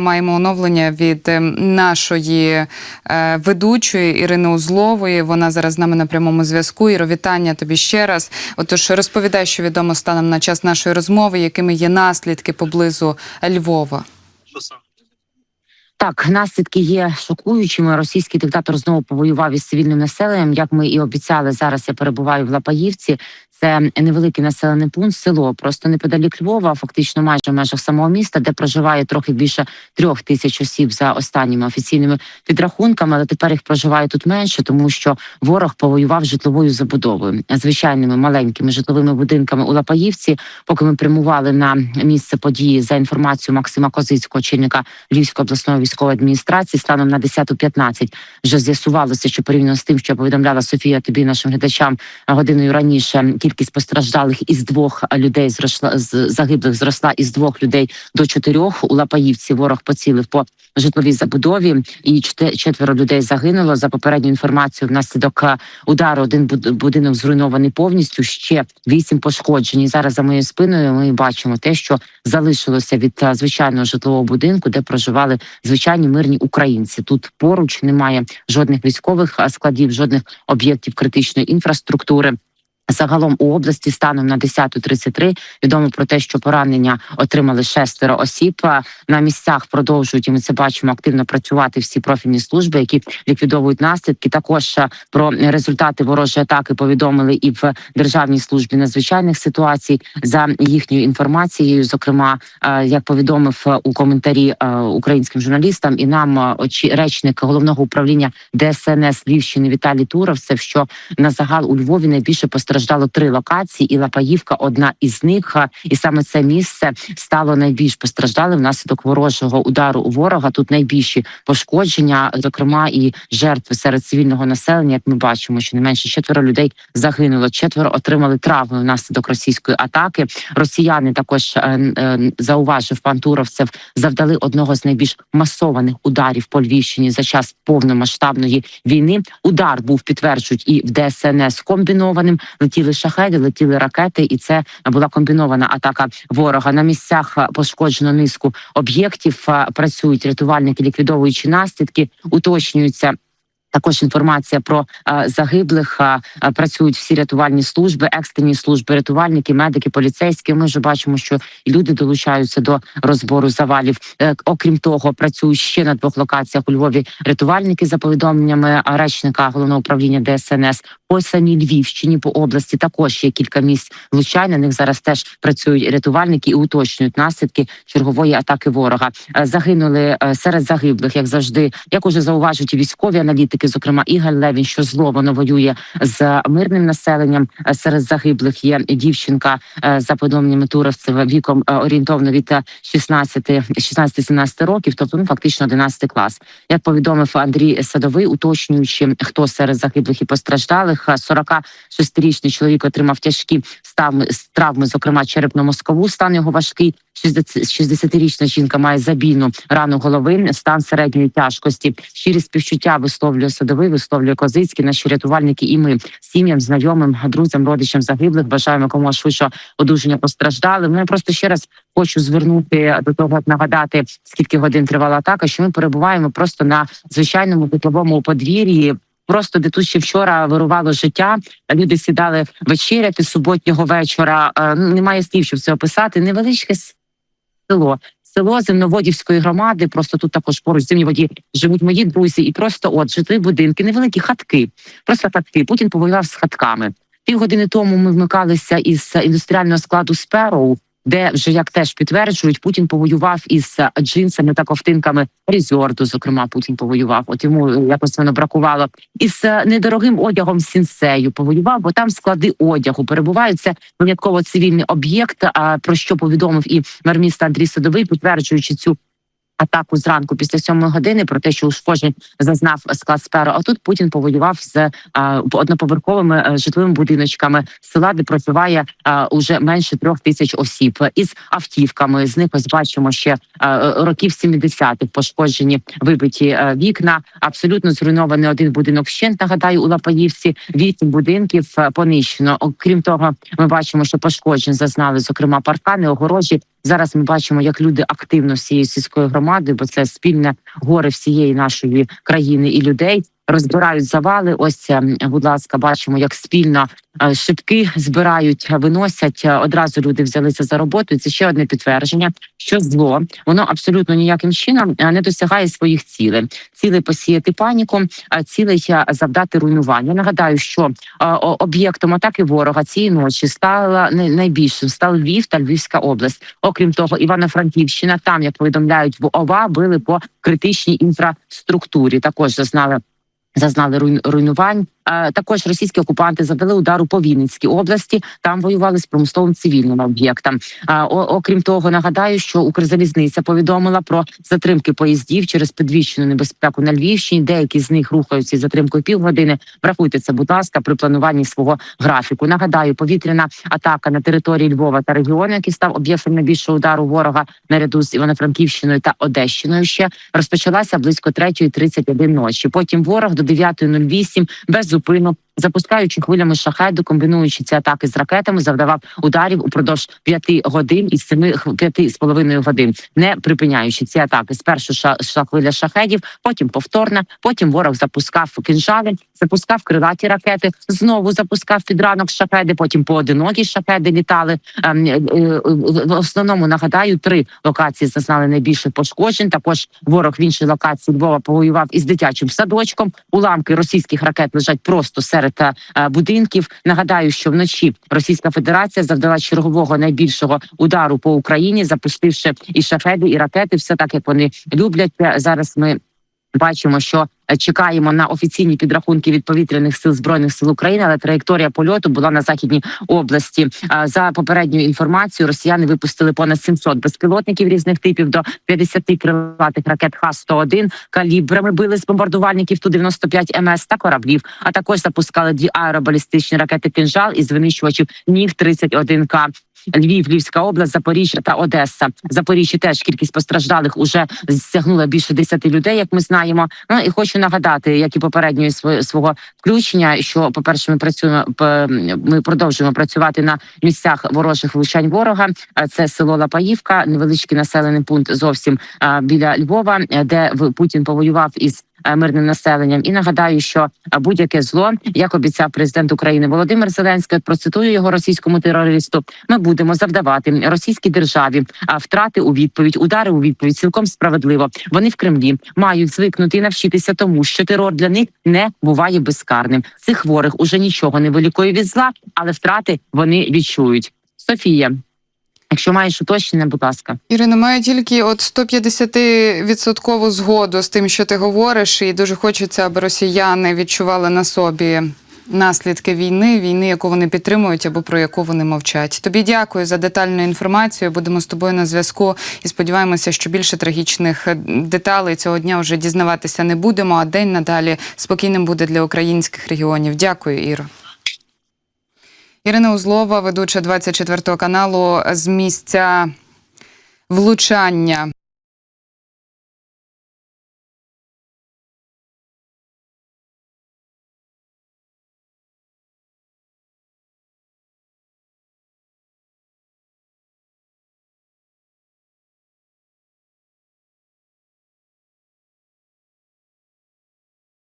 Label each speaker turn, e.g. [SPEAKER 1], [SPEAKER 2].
[SPEAKER 1] Маємо оновлення від е, нашої е, ведучої Ірини Узлової. Вона зараз з нами на прямому зв'язку. Іро, вітання тобі ще раз. Отож, розповідай, що відомо станом на час нашої розмови, якими є наслідки поблизу Львова.
[SPEAKER 2] Так, наслідки є шокуючими. Російський диктатор знову повоював із цивільним населенням. Як ми і обіцяли, зараз я перебуваю в Лапаївці. Це невеликий населений пункт, село просто неподалік Львова, фактично майже в межах самого міста, де проживає трохи більше трьох тисяч осіб за останніми офіційними підрахунками. Але тепер їх проживає тут менше, тому що ворог повоював житловою забудовою, звичайними маленькими житловими будинками у Лапаївці. Поки ми прямували на місце події за інформацією Максима Козицького, очільника Львівської обласної військової адміністрації, станом на 10.15 вже з'ясувалося, що порівняно з тим, що повідомляла Софія тобі нашим глядачам годиною раніше, кількість постраждалих із двох людей зросла з загиблих зросла із двох людей до чотирьох. У Лапаївці ворог поцілив по житловій забудові, і четверо людей загинуло. За попередньою інформацією, внаслідок е, удару один буд- будинок зруйнований повністю. Ще вісім пошкоджені. Зараз за моєю спиною ми бачимо те, що залишилося від е, звичайного житлового будинку, де проживали звичайні мирні українці. Тут поруч немає жодних військових е, складів, жодних об'єктів критичної інфраструктури. Загалом у області станом на 10.33 відомо про те, що поранення отримали шестеро осіб. На місцях продовжують і ми це бачимо активно працювати всі профільні служби, які ліквідовують наслідки. Також е, про результати ворожої атаки повідомили і в державній службі надзвичайних ситуацій. За їхньою інформацією, зокрема, е, як повідомив е, у коментарі українським журналістам, і нам очі речник головного управління ДСНС Львівщини Віталій Туров, це що на загал у Львові найбільше постраждало три локації, і Лапаївка одна із них. І саме це місце стало найбільш постраждалим внаслідок ворожого удару у ворога. Тут найбільші пошкодження, зокрема і жертви серед цивільного населення. Як ми бачимо, що не менше четверо людей загинуло, четверо отримали травми внаслідок російської атаки. Росіяни також е, е, зауважив пан Туров, це завдали одного з найбільш масованих ударів по Львівщині за час повномасштабної війни. Удар був підтверджують і в ДСНС комбінованим. Летіли шахеди, летіли ракети, і це була комбінована атака ворога. На місцях е, пошкоджено низку об'єктів. е, Працюють рятувальники, ліквідовуючи наслідки, уточнюються. Також інформація про е, загиблих е, працюють всі рятувальні служби, екстрені служби, рятувальники, медики, поліцейські. Ми вже бачимо, що люди долучаються до розбору завалів. Е, окрім того, працюють ще на двох локаціях у Львові рятувальники за повідомленнями речника головного управління ДСНС. По самій Львівщині по області також є кілька місць влучань. На них зараз теж працюють рятувальники і уточнюють наслідки чергової атаки ворога. Е, Загинули е, серед загиблих, як завжди, як уже зауважують військові аналітики, зокрема Ігор Левін, що зло воно воює з мирним населенням. Е, Серед загиблих є дівчинка за повідомленнями Туровцева віком орієнтовно від е, 16 16-17 років, тобто ну фактично 11 клас. Як повідомив Андрій Садовий, уточнюючи хто серед загиблих і постраждалих, е, 46-річний чоловік отримав тяжкі травми, зокрема черепно-мозкову. Стан його важкий. 60 60-річна жінка має забійну рану голови, стан середньої тяжкості. Щирі співчуття висловлює садовий, висловлює Козицький, наші рятувальники, і ми сім'ям, знайомим, друзям, родичам загиблих. Бажаємо якомога швидше одужання постраждалим. Ну я просто ще раз хочу звернути до того, як нагадати скільки годин тривала атака. Що ми перебуваємо просто на звичайному тепловому подвір'ї. Просто де тут ще вчора вирувало життя. Люди сідали вечеряти суботнього вечора. Е, ну, Немає слів, щоб це описати. Невеличке село. Село земноводівської громади. Просто тут також поруч земні воді живуть мої друзі, і просто от житлові будинки, невеликі хатки, просто хатки. Путін повоював з хатками. Півгодини тому ми вмикалися із індустріального складу Спероу, де вже як теж підтверджують, Путін повоював із джинсами та ковтинками Різорду. Зокрема, Путін повоював. От йому якось воно бракувало. Із е, недорогим одягом сінсею повоював, бо там склади одягу перебуваються винятково цивільний об'єкт. А про що повідомив і мер міста Андрій Садовий, підтверджуючи цю. Атаку зранку після сьомої години про те, що ушкоджень зазнав склад сперу. А тут Путін повоював з а, одноповерховими а, житловими будиночками села, де проживає а, уже менше трьох тисяч осіб із автівками. З них ось бачимо ще а, років 70-х пошкоджені вибиті а, вікна. Абсолютно зруйнований один будинок. Вщент нагадаю у Лапаївці вісім будинків понищено. Окрім того, ми бачимо, що пошкоджень зазнали зокрема паркани, огорожі Зараз ми бачимо, як люди активно з сільської громадою, бо це спільне горе всієї нашої країни і людей. Розбирають завали. Ось, е, будь ласка, бачимо, як спільно е, шибки збирають, е, виносять. Е, Одразу люди взялися за роботу. Це ще одне підтвердження, що зло воно абсолютно ніяким чином не досягає своїх цілей. Цілей посіяти паніку, а цілей е, завдати руйнування. Нагадаю, що об'єктом атаки ворога цієї ночі стала найбільшим став Львів та Львівська область. Окрім того, Івано-Франківщина, там як повідомляють в ОВА, били по критичній інфраструктурі. Також зазнали. Зазнали руйн- руйнувань. Е, Також російські окупанти завдали удару по Вінницькій області. Там воювали з промисловим цивільним об'єктом. Окрім того, нагадаю, що Укрзалізниця повідомила про затримки поїздів через підвищену небезпеку на Львівщині. Деякі з них рухаються затримкою півгодини. Врахуйте це, будь ласка, при плануванні свого графіку. Нагадаю, повітряна атака на території Львова та регіону, який став об'єктом найбільшого удару ворога наряду з Івано-Франківщиною та Одещиною. Ще розпочалася близько 3.31 ночі. Потім ворог до 9.08 без zupełno Запускаючи хвилями шахеду, комбінуючи ці атаки з ракетами, завдавав ударів упродовж п'яти годин і семи п'яти з половиною годин, не припиняючи ці атаки. Спершу ша хвиля шахедів, потім повторна. Потім ворог запускав кинжали, запускав крилаті ракети, знову запускав під ранок шахеди. Потім поодинокі шахеди літали. Ем, е, е, В основному нагадаю, три локації зазнали найбільше пошкоджень. Також ворог в іншій локації Львова повоював із дитячим садочком. Уламки російських ракет лежать просто серед е, будинків. Нагадаю, що вночі Російська Федерація завдала чергового найбільшого удару по Україні, запустивши і шахеди, і ракети. Все так як вони люблять. Е, Зараз ми бачимо, що е, чекаємо на офіційні підрахунки від повітряних сил збройних сил України, але траєкторія польоту була на західній області. За попередньою інформацією, росіяни випустили понад 700 безпілотників різних типів до 50 крилатих ракет Х-101 калібрами били з бомбардувальників Ту-95 МС та кораблів. А також запускали дві аеробалістичні ракети «Кинжал» із винищувачів Міг-31К. Львів, Львівська область, Запоріжжя та Одеса. В Запоріжжі теж кількість постраждалих уже сягнула більше 10 людей, як ми знаємо. Ну і хочу нагадати, як і попередньої сво- свого включення, що по перше, ми працюємо ми продовжуємо працювати на місцях ворожих влучань ворога. Це село Лапаївка, невеличкий населений пункт зовсім біля Львова, де Путін повоював із мирним населенням. І нагадаю, що е, будь-яке зло, як обіцяв президент України Володимир Зеленський, процитую його російському терористу. Ми будемо завдавати російській державі втрати у відповідь, удари у відповідь цілком справедливо. Вони в Кремлі мають звикнути і навчитися тому, що терор для них не буває безкарним. Цих хворих уже нічого не вилікує від зла, але втрати вони відчують. Софія, якщо маєш уточнення, будь ласка.
[SPEAKER 1] Ірина, маю тільки от 150% згоду з тим, що ти говориш, і дуже хочеться, аби росіяни відчували на собі наслідки війни, війни, яку вони підтримують або про яку вони мовчать. Тобі дякую за детальну інформацію. Будемо з тобою на зв'язку і сподіваємося, що більше трагічних е, деталей цього дня вже дізнаватися не будемо. А день надалі спокійним буде для українських регіонів. Дякую, Іро. Ірина Узлова, ведуча 24 каналу з місця влучання